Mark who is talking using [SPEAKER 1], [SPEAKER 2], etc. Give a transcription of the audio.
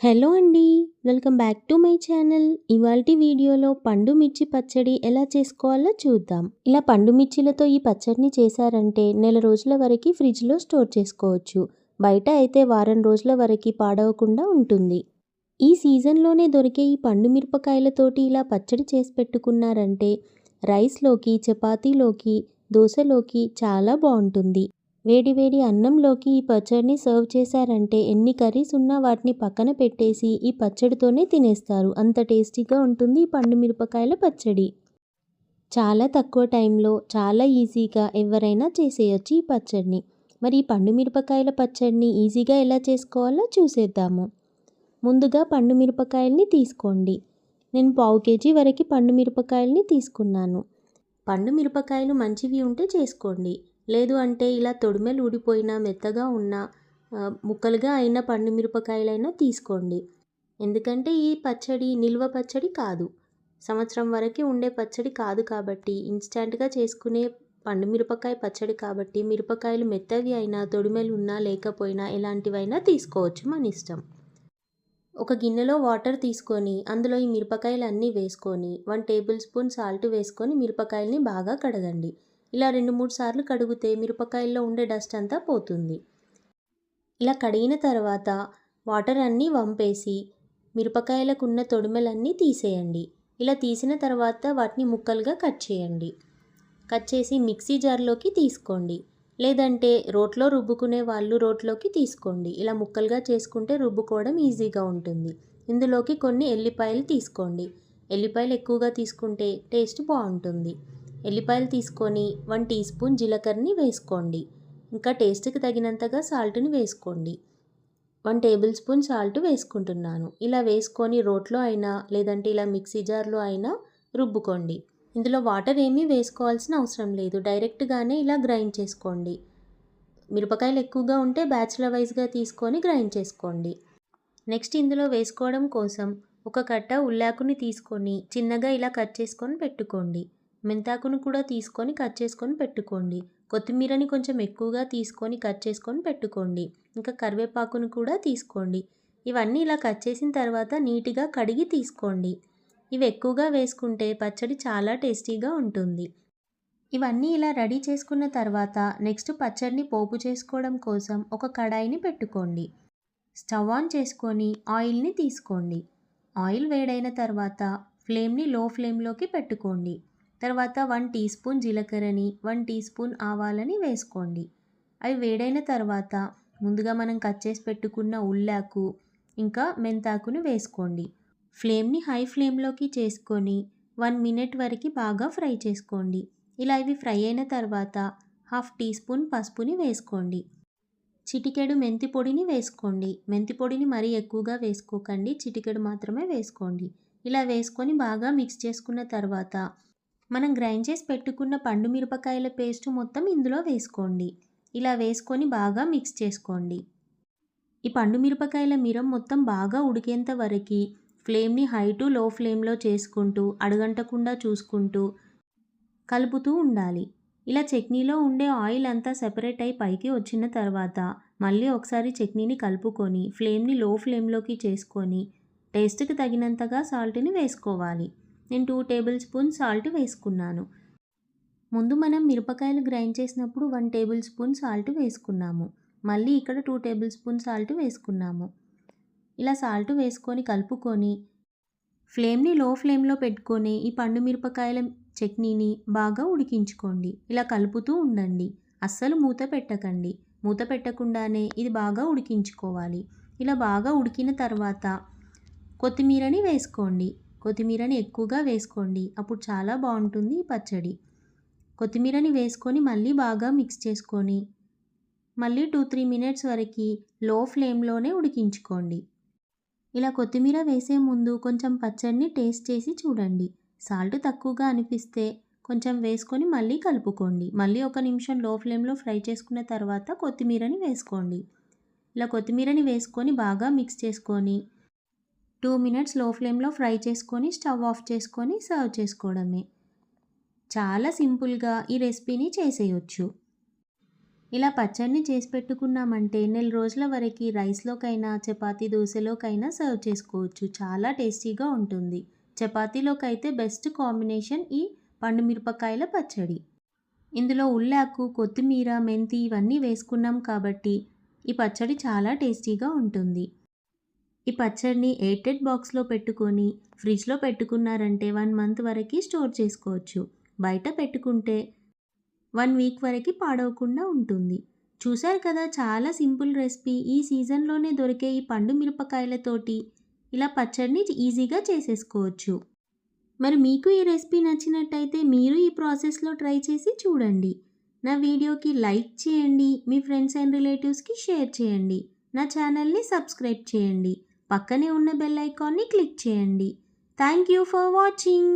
[SPEAKER 1] Hello అండి welcome back to my channel. ఇవాల్టి వీడియోలో పండు మిర్చి పచ్చడి ఎలా చేసుకోవాలో చూద్దాం. ఇలా పండు మిర్చిలతో ఈ పచ్చడిని చేశారంటే నెల రోజుల వరకు ఫ్రిడ్జ్లో స్టోర్ చేసుకోవచ్చు. బయట అయితే వారం రోజుల వరకు పాడవకుండా ఉంటుంది. ఈ సీజన్లోనే దొరికే ఈ పండు మిరపకాయలతోటి ఇలా పచ్చడి చేసి పెట్టుకున్నారంటే రైస్లోకి చపాతీలోకి దోశలోకి చాలా బాగుంటుంది. వేడి వేడి అన్నంలోకి ఈ పచ్చడిని సర్వ్ చేశారంటే ఎన్ని కర్రీస్ ఉన్నా వాటిని పక్కన పెట్టేసి ఈ పచ్చడితోనే తినేస్తారు. అంత టేస్టీగా ఉంటుంది ఈ పండు మిరపకాయల పచ్చడి. చాలా తక్కువ టైంలో చాలా ఈజీగా ఎవరైనా చేసేయచ్చు ఈ పచ్చడిని. మరి ఈ పండు మిరపకాయల పచ్చడిని ఈజీగా ఎలా చేసుకోవాలో చూసేద్దాము. ముందుగా పండు మిరపకాయల్ని తీసుకోండి. నేను పావు కేజీ వరకు పండు మిరపకాయల్ని తీసుకున్నాను. పండు మిరపకాయలు మంచివి ఉంటే చేసుకోండి. లేదు అంటే ఇలా తొడిమెలు ఊడిపోయిన మెత్తగా ఉన్న ముక్కలుగా అయిన పండు మిరపకాయలైనా తీసుకోండి. ఎందుకంటే ఈ పచ్చడి నిల్వ పచ్చడి కాదు. సంవత్సరం వరకు ఉండే పచ్చడి కాదు కాబట్టి ఇన్స్టంట్గా చేసుకునే పండు మిరపకాయ పచ్చడి కాబట్టి మిరపకాయలు మెత్తవి అయినా తొడిమెలు ఉన్నా లేకపోయినా ఎలాంటివైనా తీసుకోవచ్చు మన ఇష్టం. ఒక గిన్నెలో వాటర్ తీసుకొని అందులో ఈ మిరపకాయలు అన్నీ వేసుకొని వన్ టేబుల్ స్పూన్ సాల్ట్ వేసుకొని మిరపకాయల్ని బాగా కడగండి. ఇలా రెండు మూడు సార్లు కడిగితే మిరపకాయల్లో ఉండే డస్ట్ అంతా పోతుంది. ఇలా కడిగిన తర్వాత వాటర్ అన్నీ వంపేసి మిరపకాయలకు ఉన్న తొడిమెలన్నీ తీసేయండి. ఇలా తీసిన తర్వాత వాటిని ముక్కలుగా కట్ చేయండి. కట్ చేసి మిక్సీ జార్లోకి తీసుకోండి. లేదంటే రోట్లో రుబ్బుకునే వాళ్ళు రోట్లోకి తీసుకోండి. ఇలా ముక్కలుగా చేసుకుంటే రుబ్బుకోవడం ఈజీగా ఉంటుంది. ఇందులోకి కొన్ని ఎల్లిపాయలు తీసుకోండి. ఎల్లిపాయలు ఎక్కువగా తీసుకుంటే టేస్ట్ బాగుంటుంది. ఎల్లిపాయలు తీసుకొని వన్ టీ స్పూన్ జీలకర్రని వేసుకోండి. ఇంకా టేస్ట్కి తగినంతగా సాల్ట్ని వేసుకోండి. వన్ టేబుల్ స్పూన్ సాల్ట్ వేసుకుంటున్నాను. ఇలా వేసుకొని రోట్లో అయినా లేదంటే ఇలా మిక్సీ జార్లో అయినా రుబ్బుకోండి. ఇందులో వాటర్ ఏమీ వేసుకోవాల్సిన అవసరం లేదు. డైరెక్ట్గానే ఇలా గ్రైండ్ చేసుకోండి. మిరపకాయలు ఎక్కువగా ఉంటే బ్యాచ్ల వైజ్గా తీసుకొని గ్రైండ్ చేసుకోండి. నెక్స్ట్ ఇందులో వేసుకోవడం కోసం ఒక కట్ట ఉల్లాకుని తీసుకొని చిన్నగా ఇలా కట్ చేసుకొని పెట్టుకోండి. మెంతాకును కూడా తీసుకొని కట్ చేసుకొని పెట్టుకోండి. కొత్తిమీరని కొంచెం ఎక్కువగా తీసుకొని కట్ చేసుకొని పెట్టుకోండి. ఇంకా కరివేపాకును కూడా తీసుకోండి. ఇవన్నీ ఇలా కట్ చేసిన తర్వాత నీట్గా కడిగి తీసుకోండి. ఇవి ఎక్కువగా వేసుకుంటే పచ్చడి చాలా టేస్టీగా ఉంటుంది. ఇవన్నీ ఇలా రెడీ చేసుకున్న తర్వాత నెక్స్ట్ పచ్చడిని పోపు చేసుకోవడం కోసం ఒక కడాయిని పెట్టుకోండి. స్టవ్ ఆన్ చేసుకొని ఆయిల్ని తీసుకోండి. ఆయిల్ వేడైన తర్వాత ఫ్లేమ్ని లో ఫ్లేమ్లోకి పెట్టుకోండి. తర్వాత వన్ టీ స్పూన్ జీలకర్రని వన్ టీ స్పూన్ ఆవాలని వేసుకోండి. అవి వేడైన తర్వాత ముందుగా మనం కట్ చేసి పెట్టుకున్న ఉల్లాకు ఇంకా మెంతాకును వేసుకోండి. ఫ్లేమ్ని హై ఫ్లేమ్లోకి చేసుకొని వన్ మినిట్ వరకు బాగా ఫ్రై చేసుకోండి. ఇలా ఇవి ఫ్రై అయిన తర్వాత హాఫ్ టీ స్పూన్ పసుపుని వేసుకోండి. చిటికెడు మెంతి పొడిని వేసుకోండి. మెంతి పొడిని మరీ ఎక్కువగా వేసుకోకండి. చిటికెడు మాత్రమే వేసుకోండి. ఇలా వేసుకొని బాగా మిక్స్ చేసుకున్న తర్వాత మనం గ్రైండ్ చేసి పెట్టుకున్న పండు మిరపకాయల పేస్ట్ మొత్తం ఇందులో వేసుకోండి. ఇలా వేసుకొని బాగా మిక్స్ చేసుకోండి. ఈ పండు మిరపకాయల మిరం మొత్తం బాగా ఉడికేంత వరకు ఫ్లేమ్ని హై టు లో ఫ్లేమ్లో చేసుకుంటూ అడగంటకుండా చూసుకుంటూ కలుపుతూ ఉండాలి. ఇలా చట్నీలో ఉండే ఆయిల్ అంతా సెపరేట్ అయి పైకి వచ్చిన తర్వాత మళ్ళీ ఒకసారి చట్నీని కలుపుకొని ఫ్లేమ్ని లో ఫ్లేమ్లోకి చేసుకొని టేస్ట్కి తగినంతగా సాల్ట్ని వేసుకోవాలి. నేను టూ టేబుల్ స్పూన్ సాల్ట్ వేసుకున్నాను. ముందు మనం మిరపకాయలు గ్రైండ్ చేసినప్పుడు వన్ టేబుల్ స్పూన్ సాల్ట్ వేసుకున్నాము. మళ్ళీ ఇక్కడ టూ టేబుల్ స్పూన్ సాల్ట్ వేసుకున్నాము. ఇలా సాల్ట్ వేసుకొని కలుపుకొని ఫ్లేమ్ని లో ఫ్లేమ్లో పెట్టుకొని ఈ పండు మిరపకాయల చట్నీని బాగా ఉడికించుకోండి. ఇలా కలుపుతూ ఉండండి. అస్సలు మూత పెట్టకండి. మూత పెట్టకుండానే ఇది బాగా ఉడికించుకోవాలి. ఇలా బాగా ఉడికిన తర్వాత కొత్తిమీరని వేసుకోండి. కొత్తిమీరని ఎక్కువగా వేసుకోండి. అప్పుడు చాలా బాగుంటుంది పచ్చడి. కొత్తిమీరని వేసుకొని మళ్ళీ బాగా మిక్స్ చేసుకొని మళ్ళీ టూ త్రీ మినిట్స్ వరకు లో ఫ్లేమ్లోనే ఉడికించుకోండి. ఇలా కొత్తిమీర వేసే ముందు కొంచెం పచ్చడిని టేస్ట్ చేసి చూడండి. సాల్ట్ తక్కువగా అనిపిస్తే కొంచెం వేసుకొని మళ్ళీ కలుపుకోండి. మళ్ళీ ఒక నిమిషం లో ఫ్లేమ్లో ఫ్రై చేసుకున్న తర్వాత కొత్తిమీరని వేసుకోండి. ఇలా కొత్తిమీరని వేసుకొని బాగా మిక్స్ చేసుకొని టూ మినిట్స్లో ఫ్లేమ్లో ఫ్రై చేసుకొని స్టవ్ ఆఫ్ చేసుకొని సర్వ్ చేసుకోవడమే. చాలా సింపుల్గా ఈ రెసిపీని చేసేయచ్చు. ఇలా పచ్చడిని చేసి పెట్టుకున్నామంటే నెల రోజుల వరకు రైస్లోకైనా చపాతీ దోశలోకైనా సర్వ్ చేసుకోవచ్చు. చాలా టేస్టీగా ఉంటుంది. చపాతీలోకైతే బెస్ట్ కాంబినేషన్ ఈ పండు మిరపకాయల పచ్చడి. ఇందులో ఉల్లాకు కొత్తిమీర మెంతి ఇవన్నీ వేసుకున్నాం కాబట్టి ఈ పచ్చడి చాలా టేస్టీగా ఉంటుంది. ఈ పచ్చడిని ఎయిటెడ్ బాక్స్లో పెట్టుకొని ఫ్రిడ్జ్లో పెట్టుకున్నారంటే వన్ మంత్ వరకు స్టోర్ చేసుకోవచ్చు. బయట పెట్టుకుంటే వన్ వీక్ వరకు పాడవకుండా ఉంటుంది. చూశారు కదా చాలా సింపుల్ రెసిపీ. ఈ సీజన్లోనే దొరికే ఈ పండు మిరపకాయలతోటి ఇలా పచ్చడిని ఈజీగా చేసేసుకోవచ్చు. మరి మీకు ఈ రెసిపీ నచ్చినట్టయితే మీరు ఈ ప్రాసెస్లో ట్రై చేసి చూడండి. నా వీడియోకి లైక్ చేయండి మీ ఫ్రెండ్స్ అండ్ రిలేటివ్స్కి షేర్ చేయండి నా ఛానల్ని సబ్స్క్రైబ్ చేయండి. పక్కనే ఉన్న బెల్ ఐకాన్ని క్లిక్ చేయండి. Thank you for watching